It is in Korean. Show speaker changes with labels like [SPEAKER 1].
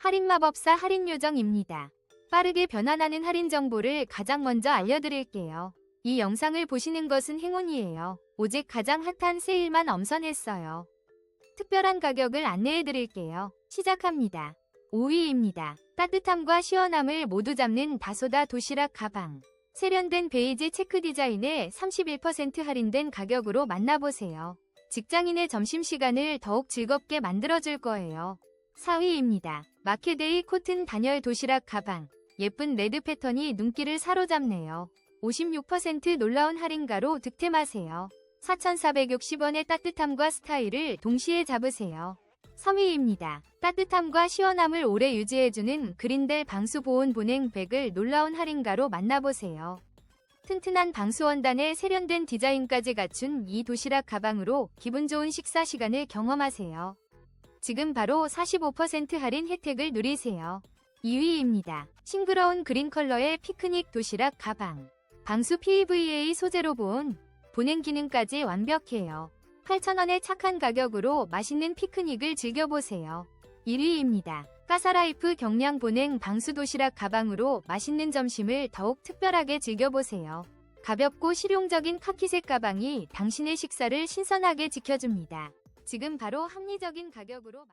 [SPEAKER 1] 할인마법사 할인요정입니다. 빠르게 변환하는 할인 정보를 가장 먼저 알려드릴게요. 이 영상을 보시는 것은 행운이에요. 오직 가장 핫한 세일만 엄선했어요. 특별한 가격을 안내해드릴게요. 시작합니다. 5위입니다. 따뜻함과 시원함을 모두 잡는 다소다 도시락 가방. 세련된 베이지 체크 디자인에 31% 할인된 가격으로 만나보세요. 직장인의 점심시간을 더욱 즐겁게 만들어줄 거예요. 4위입니다. 마케데이 코튼 단열 도시락 가방. 예쁜 레드 패턴이 눈길을 사로잡네요. 56% 놀라운 할인가로 득템하세요. 4,460원의 따뜻함과 스타일을 동시에 잡으세요. 3위입니다. 따뜻함과 시원함을 오래 유지해주는 그린델 방수 보온 보냉 백을 놀라운 할인가로 만나보세요. 튼튼한 방수 원단에 세련된 디자인까지 갖춘 이 도시락 가방으로 기분 좋은 식사 시간을 경험하세요. 지금 바로 45% 할인 혜택을 누리세요. 2위입니다. 싱그러운 그린 컬러의 피크닉 도시락 가방. 방수 PVA 소재로 본 보냉 기능까지 완벽해요. 8,000원의 착한 가격으로 맛있는 피크닉을 즐겨보세요. 1위입니다. 까사라이프 경량 보냉 방수 도시락 가방으로 맛있는 점심을 더욱 특별하게 즐겨보세요. 가볍고 실용적인 카키색 가방이 당신의 식사를 신선하게 지켜줍니다. 지금 바로 합리적인 가격으로